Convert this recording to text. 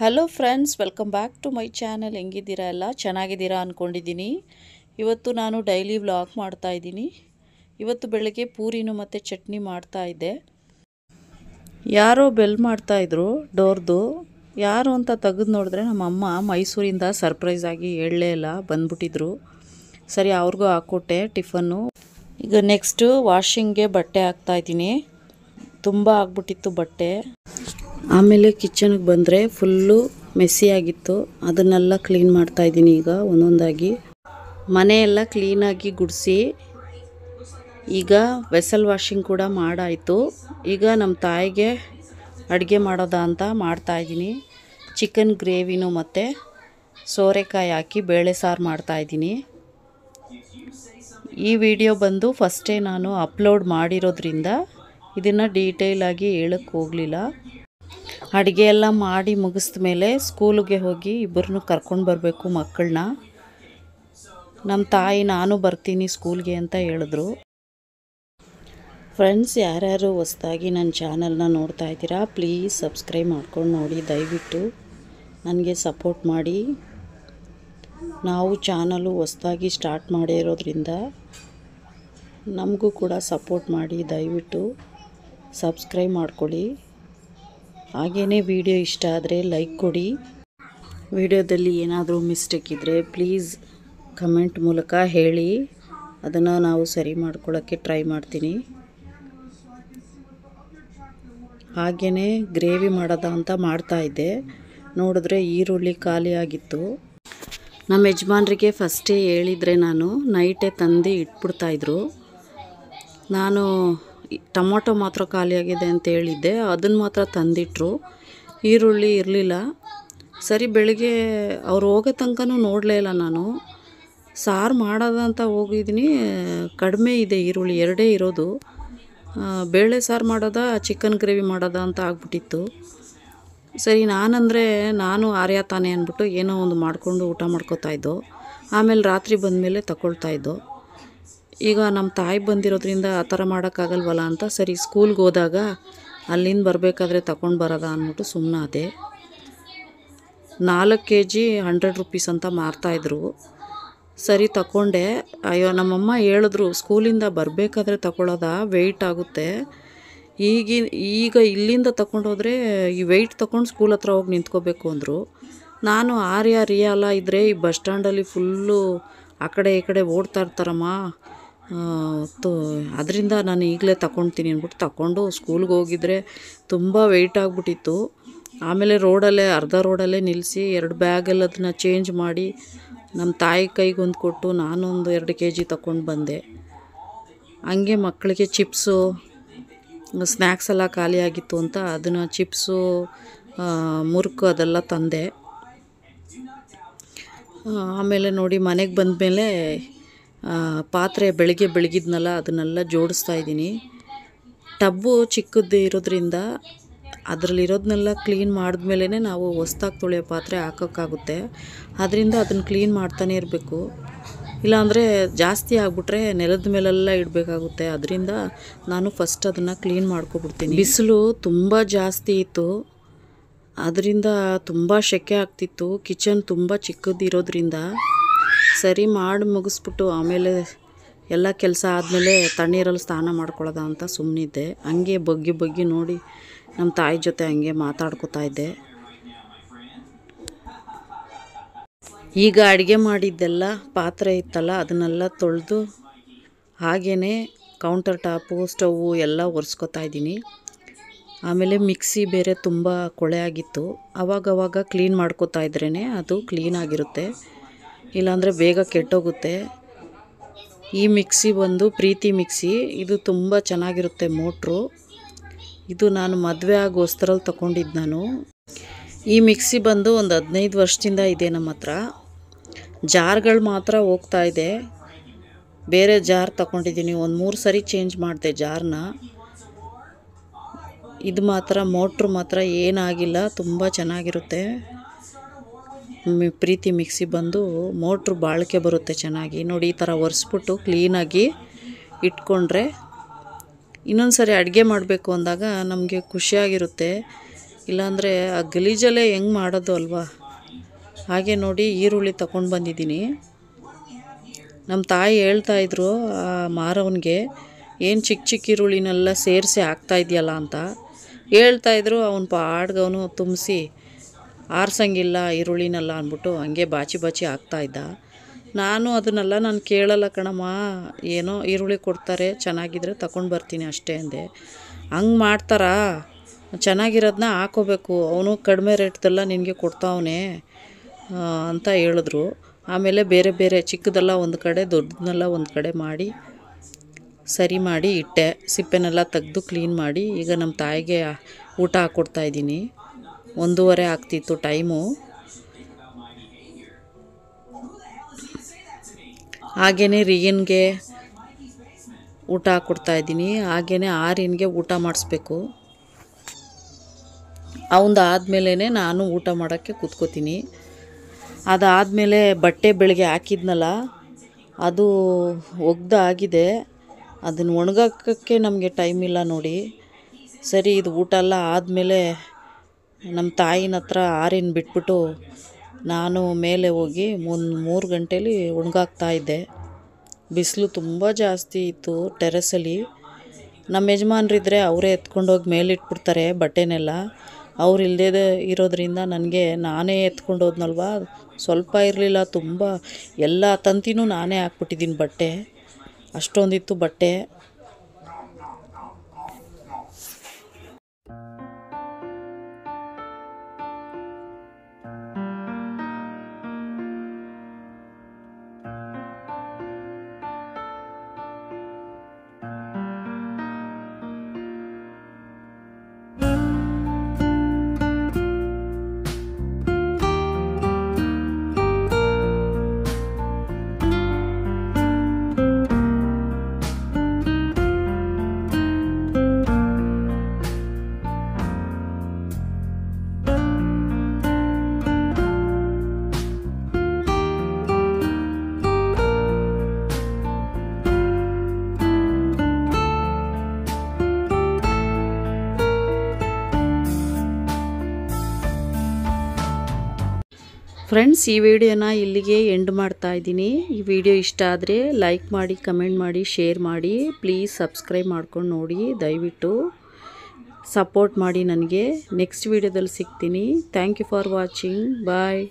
Hello friends welcome back to my channel ಹೆಂಗಿದ್ದೀರಾ ಎಲ್ಲ? ಚೆನ್ನಾಗಿದ್ದೀರಾ ಅಂದ್ಕೊಂಡಿದ್ದೀನಿ ಇವತ್ತು ನಾನು ಡೈಲಿ ವ್ಲಾಗ್ ಮಾಡ್ತಾ ಇದ್ದೀನಿ. ಇವತ್ತು ಬೆಳಗ್ಗೆ ಪೂರಿನೂ ಮತ್ತು ಚಟ್ನಿ ಮಾಡ್ತಾ ಇದ್ದೆ. ಯಾರೋ ಬೆಲ್ ಮಾಡ್ತಾಯಿದ್ರು ಡೋರ್ದು. ಯಾರು ಅಂತ ತೆಗೆದು ನೋಡಿದ್ರೆ ನಮ್ಮ ಅಮ್ಮ ಮೈಸೂರಿಂದ ಸರ್ಪ್ರೈಸ್ ಆಗಿ ಹೇಳಲೇ ಇಲ್ಲ ಬಂದ್ಬಿಟ್ಟಿದ್ರು. ಸರಿ, ಅವ್ರಿಗೂ ಹಾಕ್ಕೊಟ್ಟೆ ಟಿಫನ್ನು. ಈಗ ನೆಕ್ಸ್ಟು ವಾಷಿಂಗ್ಗೆ ಬಟ್ಟೆ ಹಾಕ್ತಾಯಿದ್ದೀನಿ ತುಂಬ ಆಗ್ಬಿಟ್ಟಿತ್ತು ಬಟ್ಟೆ. ಆಮೇಲೆ ಕಿಚನ್ಗೆ ಬಂದರೆ ಫುಲ್ಲು ಮೆಸ್ಸಿ ಆಗಿತ್ತು. ಅದನ್ನೆಲ್ಲ ಕ್ಲೀನ್ ಮಾಡ್ತಾ ಇದ್ದೀನಿ ಈಗ ಒಂದೊಂದಾಗಿ. ಮನೆಯೆಲ್ಲ ಕ್ಲೀನಾಗಿ ಗುಡಿಸಿ ಈಗ ವೆಸಲ್ ವಾಷಿಂಗ್ ಕೂಡ ಮಾಡಾಯಿತು. ಈಗ ನಮ್ಮ ತಾಯಿಗೆ ಅಡುಗೆ ಮಾಡೋದ ಅಂತ ಮಾಡ್ತಾಯಿದ್ದೀನಿ ಚಿಕನ್ ಗ್ರೇವಿನೂ ಮತ್ತು ಸೋರೆಕಾಯಿ ಹಾಕಿ ಬೇಳೆ ಸಾರು ಮಾಡ್ತಾಯಿದ್ದೀನಿ ಈ ವಿಡಿಯೋ ಬಂದು ಫಸ್ಟೇ ನಾನು ಅಪ್ಲೋಡ್ ಮಾಡಿರೋದ್ರಿಂದ ಇದನ್ನು ಡೀಟೇಲಾಗಿ ಹೇಳಕ್ಕೆ ಹೋಗಲಿಲ್ಲ. ಅಡುಗೆ ಎಲ್ಲ ಮಾಡಿ ಮುಗಿಸ್ದ ಮೇಲೆ ಸ್ಕೂಲಿಗೆ ಹೋಗಿ ಇಬ್ಬರನ್ನೂ ಕರ್ಕೊಂಡು ಬರಬೇಕು ಮಕ್ಕಳನ್ನ ನಮ್ಮ ತಾಯಿ ನಾನು ಬರ್ತೀನಿ ಸ್ಕೂಲ್ಗೆ ಅಂತ ಹೇಳಿದ್ರು. ಫ್ರೆಂಡ್ಸ್ ಯಾರ್ಯಾರು ಹೊಸ್ದಾಗಿ ನನ್ನ ಚಾನಲ್ನ ನೋಡ್ತಾ ಇದ್ದೀರಾ ಪ್ಲೀಸ್ ಸಬ್ಸ್ಕ್ರೈಬ್ ಮಾಡ್ಕೊಂಡು ನೋಡಿ. ದಯವಿಟ್ಟು ನನಗೆ ಸಪೋರ್ಟ್ ಮಾಡಿ. ನಾವು ಚಾನಲು ಹೊಸ್ದಾಗಿ ಸ್ಟಾರ್ಟ್ ಮಾಡಿರೋದ್ರಿಂದ ನಮಗೂ ಕೂಡ ಸಪೋರ್ಟ್ ಮಾಡಿ. ದಯವಿಟ್ಟು ಸಬ್ಸ್ಕ್ರೈಬ್ ಮಾಡ್ಕೊಳ್ಳಿ. ಹಾಗೆಯೇ ವಿಡಿಯೋ ಇಷ್ಟ ಆದರೆ ಲೈಕ್ ಕೊಡಿ. ವಿಡಿಯೋದಲ್ಲಿ ಏನಾದರೂ ಮಿಸ್ಟೇಕ್ ಇದ್ದರೆ ಪ್ಲೀಸ್ ಕಮೆಂಟ್ ಮೂಲಕ ಹೇಳಿ. ಅದನ್ನು ನಾವು ಸರಿ ಮಾಡ್ಕೊಳ್ಳೋಕ್ಕೆ ಟ್ರೈ ಮಾಡ್ತೀನಿ. ಹಾಗೆಯೇ ಗ್ರೇವಿ ಮಾಡೋದ ಅಂತ ಮಾಡ್ತಾಯಿದ್ದೆ ನೋಡಿದ್ರೆ ಈರುಳ್ಳಿ ಖಾಲಿಯಾಗಿತ್ತು ನಮ್ಮ ಯಜಮಾನ್ರಿಗೆ ಫಸ್ಟೇ ಹೇಳಿದರೆ ನಾನು, ನೈಟೇ ತಂದು ಇಟ್ಬಿಡ್ತಾಯಿದ್ರು ನಾನು ಟೊಮೊಟೊ ಮಾತ್ರ ಖಾಲಿಯಾಗಿದೆ ಅಂತ ಹೇಳಿದ್ದೆ. ಅದನ್ನು ಮಾತ್ರ ತಂದಿಟ್ರು. ಈರುಳ್ಳಿ ಇರಲಿಲ್ಲ. ಸರಿ, ಬೆಳಿಗ್ಗೆ ಅವ್ರು ಹೋಗೋ ತನಕನೂ ನೋಡಲೇ ಇಲ್ಲ ನಾನು. ಸಾರು ಮಾಡೋದಂತ ಹೋಗಿದ್ದೀನಿ. ಕಡಿಮೆ ಇದೆ ಈರುಳ್ಳಿ, ಎರಡೇ ಇರೋದು. ಬೇಳೆ ಸಾರು ಮಾಡೋದ, ಚಿಕನ್ ಗ್ರೇವಿ ಮಾಡೋದ ಅಂತ ಆಗ್ಬಿಟ್ಟಿತ್ತು. ಸರಿ, ನಾನಂದರೆ ನಾನು ಆರ್ಯ ತಾನೆ ಅಂದ್ಬಿಟ್ಟು ಏನೋ ಒಂದು ಮಾಡಿಕೊಂಡು ಊಟ ಮಾಡ್ಕೋತಾಯಿದ್ದೋ ಆಮೇಲೆ ರಾತ್ರಿ ಬಂದಮೇಲೆ ಮೇಲೆ ಇದ್ದೋ. ಈಗ ನಮ್ಮ ತಾಯಿ ಬಂದಿರೋದ್ರಿಂದ ಆ ಥರ ಮಾಡೋಕ್ಕಾಗಲ್ವಲ್ಲ ಅಂತ ಸರಿ ಸ್ಕೂಲ್ಗೆ ಹೋದಾಗ ಅಲ್ಲಿಂದ ಬರಬೇಕಾದ್ರೆ ತಗೊಂಡು ಬರೋದ ಅಂದ್ಬಿಟ್ಟು ಸುಮ್ಮನಾದೆ ನಾಲ್ಕು ಕೆ ಜಿ ಹಂಡ್ರೆಡ್ ರುಪೀಸ್ ಅಂತ ಮಾರ್ತಾಯಿದ್ರು ಸರಿ ತಗೊಂಡೆ ಅಯ್ಯೋ, ನಮ್ಮಮ್ಮ ಹೇಳಿದ್ರು, ಸ್ಕೂಲಿಂದ ಬರಬೇಕಾದ್ರೆ ತಗೊಳ್ಳೋದ ವೆಯ್ಟ್ ಆಗುತ್ತೆ. ಈಗಿನ ಈಗ ಇಲ್ಲಿಂದ ತಗೊಂಡೋದ್ರೆ ಈ ವೆಯ್ಟ್ ತಗೊಂಡು ಸ್ಕೂಲ್ ಹತ್ರ ಹೋಗಿ ನಿಂತ್ಕೋಬೇಕು ಅಂದರು. ನಾನು ಆರ್ಯ ರಿಯಾಲ ಇದ್ದರೆ ಈ ಬಸ್ ಸ್ಟ್ಯಾಂಡಲ್ಲಿ ಫುಲ್ಲು ಆ ಕಡೆ ಈ ಕಡೆ ಓಡ್ತಾ ಇರ್ತಾರಮ್ಮ. ತು, ಅದರಿಂದ ನಾನು ಈಗಲೇ ತಗೊಳ್ತೀನಿ ಅಂದ್ಬಿಟ್ಟು ತಗೊಂಡು ಸ್ಕೂಲ್ಗೆ ಹೋಗಿದ್ರೆ ತುಂಬ ವೆಯ್ಟ್ ಆಗಿಬಿಟ್ಟಿತ್ತು. ಆಮೇಲೆ ರೋಡಲ್ಲೇ, ಅರ್ಧ ರೋಡಲ್ಲೇ ನಿಲ್ಲಿಸಿ ಎರಡು ಬ್ಯಾಗಲ್ಲಿ ಅದನ್ನ ಚೇಂಜ್ ಮಾಡಿ ನಮ್ಮ ತಾಯಿ ಕೈಗೊಂದು ಕೊಟ್ಟು ನಾನೊಂದು ಎರಡು ಕೆ ಜಿ ತಗೊಂಡು ಬಂದೆ. ಹಂಗೆ ಮಕ್ಕಳಿಗೆ ಚಿಪ್ಸು ಸ್ನ್ಯಾಕ್ಸ್ ಎಲ್ಲ ಖಾಲಿಯಾಗಿತ್ತು ಅಂತ ಅದನ್ನು ಚಿಪ್ಸು ಮುರುಕು ಅದೆಲ್ಲ ತಂದೆ. ಆಮೇಲೆ ನೋಡಿ ಮನೆಗೆ ಬಂದಮೇಲೆ ಪಾತ್ರೆ ಬೆಳಿಗ್ಗೆ ಬೆಳಗಿದ್ನಲ್ಲ, ಅದನ್ನೆಲ್ಲ ಜೋಡಿಸ್ತಾ ಇದ್ದೀನಿ. ಟಬ್ಬು ಚಿಕ್ಕದ್ದು ಇರೋದ್ರಿಂದ ಅದರಲ್ಲಿರೋದನ್ನೆಲ್ಲ ಕ್ಲೀನ್ ಮಾಡಿದ್ಮೇಲೇ ನಾವು ಹೊಸ್ದಾಗಿ ತೊಳೆಯೋ ಪಾತ್ರೆ ಹಾಕೋಕ್ಕಾಗುತ್ತೆ. ಅದರಿಂದ ಅದನ್ನು ಕ್ಲೀನ್ ಮಾಡ್ತಾನೆ ಇರಬೇಕು. ಇಲ್ಲಾಂದರೆ ಜಾಸ್ತಿ ಆಗಿಬಿಟ್ರೆ ನೆಲದ ಮೇಲೆಲ್ಲ ಇಡಬೇಕಾಗುತ್ತೆ. ಅದರಿಂದ ನಾನು ಫಸ್ಟ್ ಅದನ್ನು ಕ್ಲೀನ್ ಮಾಡ್ಕೊಬಿಡ್ತೀನಿ. ಬಿಸಿಲು ತುಂಬ ಜಾಸ್ತಿ ಇತ್ತು. ಅದರಿಂದ ತುಂಬ ಸೆಕೆ ಆಗ್ತಿತ್ತು. ಕಿಚನ್ ತುಂಬ ಚಿಕ್ಕದು ಇರೋದ್ರಿಂದ ಸರಿ ಮಾಡಿ ಮುಗಿಸ್ಬಿಟ್ಟು ಆಮೇಲೆ ಎಲ್ಲ ಕೆಲಸ ಆದಮೇಲೆ ತಣ್ಣೀರಲ್ಲಿ ಸ್ನಾನ ಮಾಡ್ಕೊಳ್ಳೋದ ಅಂತ ಸುಮ್ಮನಿದ್ದೆ ಹಂಗೆ ಬಗ್ಗಿ ಬಗ್ಗಿ ನೋಡಿ ನಮ್ಮ ತಾಯಿ ಜೊತೆ ಹಂಗೆ ಮಾತಾಡ್ಕೊತಾ ಇದ್ದೆ. ಈಗ ಅಡುಗೆ ಮಾಡಿದ್ದೆಲ್ಲ ಪಾತ್ರೆ ಇತ್ತಲ್ಲ, ಅದನ್ನೆಲ್ಲ ತೊಳೆದು ಹಾಗೇ ಕೌಂಟರ್ ಟಾಪು ಸ್ಟೌವು ಎಲ್ಲ ಒರೆಸ್ಕೊತಾ ಇದ್ದೀನಿ. ಆಮೇಲೆ ಮಿಕ್ಸಿ ಬೇರೆ ತುಂಬ ಕೊಳೆ ಆಗಿತ್ತು. ಅವಾಗವಾಗ ಕ್ಲೀನ್ ಮಾಡ್ಕೋತಾ ಇದ್ರೇ ಅದು ಕ್ಲೀನಾಗಿರುತ್ತೆ ಇಲ್ಲಾಂದರೆ ಬೇಗ ಕೆಟ್ಟೋಗುತ್ತೆ. ಈ ಮಿಕ್ಸಿ ಬಂದು ಪ್ರೀತಿ ಮಿಕ್ಸಿ, ಇದು ತುಂಬ ಚೆನ್ನಾಗಿರುತ್ತೆ ಮೋಟ್ರು. ಇದು ನಾನು ಮದುವೆ ಆಗಿ ತೊಗೊಂಡಿದ್ದು ತಗೊಂಡಿದ್ದು ನಾನು. ಈ ಮಿಕ್ಸಿ ಬಂದು ಒಂದು ಹದಿನೈದು ವರ್ಷದಿಂದ ಇದೆ ನಮ್ಮ ಹತ್ರ. ಜಾರ್ಗಳು ಮಾತ್ರ ಹೋಗ್ತಾ ಇದೆ. ಬೇರೆ ಜಾರ್ ತಗೊಂಡಿದ್ದೀನಿ ಒಂದು ಮೂರು ಸರಿ ಚೇಂಜ್ ಮಾಡಿದೆ ಜಾರ್ನ. ಇದು ಮಾತ್ರ, ಮೋಟ್ರು ಮಾತ್ರ ಏನಾಗಿಲ್ಲ, ತುಂಬ ಚೆನ್ನಾಗಿರುತ್ತೆ. ಪ್ರೀತಿ ಮಿಕ್ಸಿ ಬಂದು ಮೋಟ್ರು ಬಾಳಿಕೆ ಬರುತ್ತೆ ಚೆನ್ನಾಗಿ. ನೋಡಿ, ಈ ಥರ ಒರೆಸ್ಬಿಟ್ಟು ಕ್ಲೀನಾಗಿ ಇಟ್ಕೊಂಡ್ರೆ ಇನ್ನೊಂದು ಸರಿ ಅಡುಗೆ ಮಾಡಬೇಕು ಅಂದಾಗ ನಮಗೆ ಖುಷಿಯಾಗಿರುತ್ತೆ. ಇಲ್ಲಾಂದರೆ ಆ ಗಲೀಜಲ್ಲೇ ಹೆಂಗೆ ಮಾಡೋದು ಅಲ್ವಾ? ಹಾಗೆ ನೋಡಿ, ಈರುಳ್ಳಿ ತಗೊಂಡು ಬಂದಿದ್ದೀನಿ. ನಮ್ಮ ತಾಯಿ ಹೇಳ್ತಾಯಿದ್ರು ಆ ಮಾರವನಿಗೆ, ಏನು ಚಿಕ್ಕ ಚಿಕ್ಕ ಈರುಳ್ಳಿನೆಲ್ಲ ಸೇರಿಸಿ ಹಾಕ್ತಾಯಿದ್ಯಲ್ಲ ಅಂತ. ಹೇಳ್ತಾಯಿದ್ರು ಅವನ ಪಾಡ್ಗವನು ತುಂಬಿಸಿ ಆರ್ಸಂಗಿಲ್ಲ, ಈರುಳ್ಳಿನೆಲ್ಲ ಅಂದ್ಬಿಟ್ಟು ಹಂಗೆ ಬಾಚಿ ಬಾಚಿ ಹಾಕ್ತಾಯಿದ್ದ ನಾನು ಅದನ್ನೆಲ್ಲ ನಾನು ಕೇಳಲ್ಲ ಕಣಮ್ಮ, ಏನೋ ಈರುಳ್ಳಿ ಕೊಡ್ತಾರೆ, ಚೆನ್ನಾಗಿದ್ರೆ ತಗೊಂಡು ಬರ್ತೀನಿ ಅಷ್ಟೇ ಅಂದೆ. ಹಂಗೆ ಮಾಡ್ತಾರಾ? ಚೆನ್ನಾಗಿರೋದನ್ನ ಹಾಕೋಬೇಕು, ಅವನು ಕಡಿಮೆ ರೇಟ್ದೆಲ್ಲ ನಿನಗೆ ಕೊಡ್ತಾವನೆ ಅಂತ ಹೇಳಿದ್ರು. ಆಮೇಲೆ ಬೇರೆ ಬೇರೆ ಚಿಕ್ಕದೆಲ್ಲ ಒಂದು ಕಡೆ ದೊಡ್ಡದನ್ನೆಲ್ಲ ಒಂದು ಕಡೆ ಮಾಡಿ, ಸರಿ ಮಾಡಿ ಇಟ್ಟೆ. ಸಿಪ್ಪೆನೆಲ್ಲ ತೆಗೆದು ಕ್ಲೀನ್ ಮಾಡಿ, ಈಗ ನಮ್ಮ ತಾಯಿಗೆ ಊಟ ಹಾಕ್ಕೊಡ್ತಾ ಇದ್ದೀನಿ. ಒಂದೂವರೆ ಆಗ್ತಿತ್ತು ಟೈಮು. ಹಾಗೇ ರಿಯನ್ಗೆ ಊಟ ಕೊಡ್ತಾಯಿದ್ದೀನಿ ಹಾಗೆಯೇ ಆರ್ಯನ್ಗೆ ಊಟ ಮಾಡಿಸ್ಬೇಕು. ಅವಂದು ಆದಮೇಲೆ ನಾನು ಊಟ ಮಾಡೋಕ್ಕೆ ಕೂತ್ಕೋತೀನಿ. ಅದಾದಮೇಲೆ ಬಟ್ಟೆ ಬೆಳಗ್ಗೆ ಹಾಕಿದ್ನಲ್ಲ, ಅದು ಒಗ್ದಾಗಿದೆ ಅದನ್ನು ಒಣಗಾಕೋಕ್ಕೆ ನಮಗೆ ಟೈಮ್ ಇಲ್ಲ ನೋಡಿ. ಸರಿ, ಇದು ಊಟ ಎಲ್ಲ ಆದಮೇಲೆ ನಮ್ಮ ತಾಯಿನ ಹತ್ರ ಆರಿನ ಬಿಟ್ಬಿಟ್ಟು ನಾನು ಮೇಲೆ ಹೋಗಿ ಒಂದು ಮೂರು ಗಂಟೇಲಿ ಇದ್ದೆ. ಬಿಸಿಲು ತುಂಬ ಜಾಸ್ತಿ ಇತ್ತು ಟೆರೆಸಲ್ಲಿ. ನಮ್ಮ ಯಜಮಾನ್ರಿದ್ರೆ ಅವರೇ ಎತ್ಕೊಂಡೋಗಿ ಮೇಲಿಟ್ಬಿಡ್ತಾರೆ ಬಟ್ಟೆನೆಲ್ಲ. ಅವ್ರು ಇಲ್ಲದೇ ಇರೋದ್ರಿಂದ ನನಗೆ ನಾನೇ ಎತ್ಕೊಂಡು ಹೋದ್ನಲ್ವ ಸ್ವಲ್ಪ ಇರಲಿಲ್ಲ, ತುಂಬ. ಎಲ್ಲ ತಂತಿನೂ ನಾನೇ ಹಾಕ್ಬಿಟ್ಟಿದ್ದೀನಿ ಬಟ್ಟೆ. ಅಷ್ಟೊಂದಿತ್ತು ಬಟ್ಟೆ. ಫ್ರೆಂಡ್ಸ್ ಈ ವಿಡಿಯೋನ ಇಲ್ಲಿಗೆ ಎಂಡ್ ಮಾಡ್ತಾ ಇದ್ದೀನಿ. ಈ ವಿಡಿಯೋ ಇಷ್ಟ ಆದರೆ ಲೈಕ್ ಮಾಡಿ ಕಮೆಂಟ್ ಮಾಡಿ ಶೇರ್ ಮಾಡಿ. ಪ್ಲೀಸ್ ಸಬ್ಸ್ಕ್ರೈಬ್ ಮಾಡ್ಕೊಂಡು ನೋಡಿ. ದಯವಿಟ್ಟು ಸಪೋರ್ಟ್ ಮಾಡಿ ನನಗೆ. ನೆಕ್ಸ್ಟ್ ವಿಡಿಯೋದಲ್ಲಿ ಸಿಗ್ತೀನಿ. Thank you for watching bye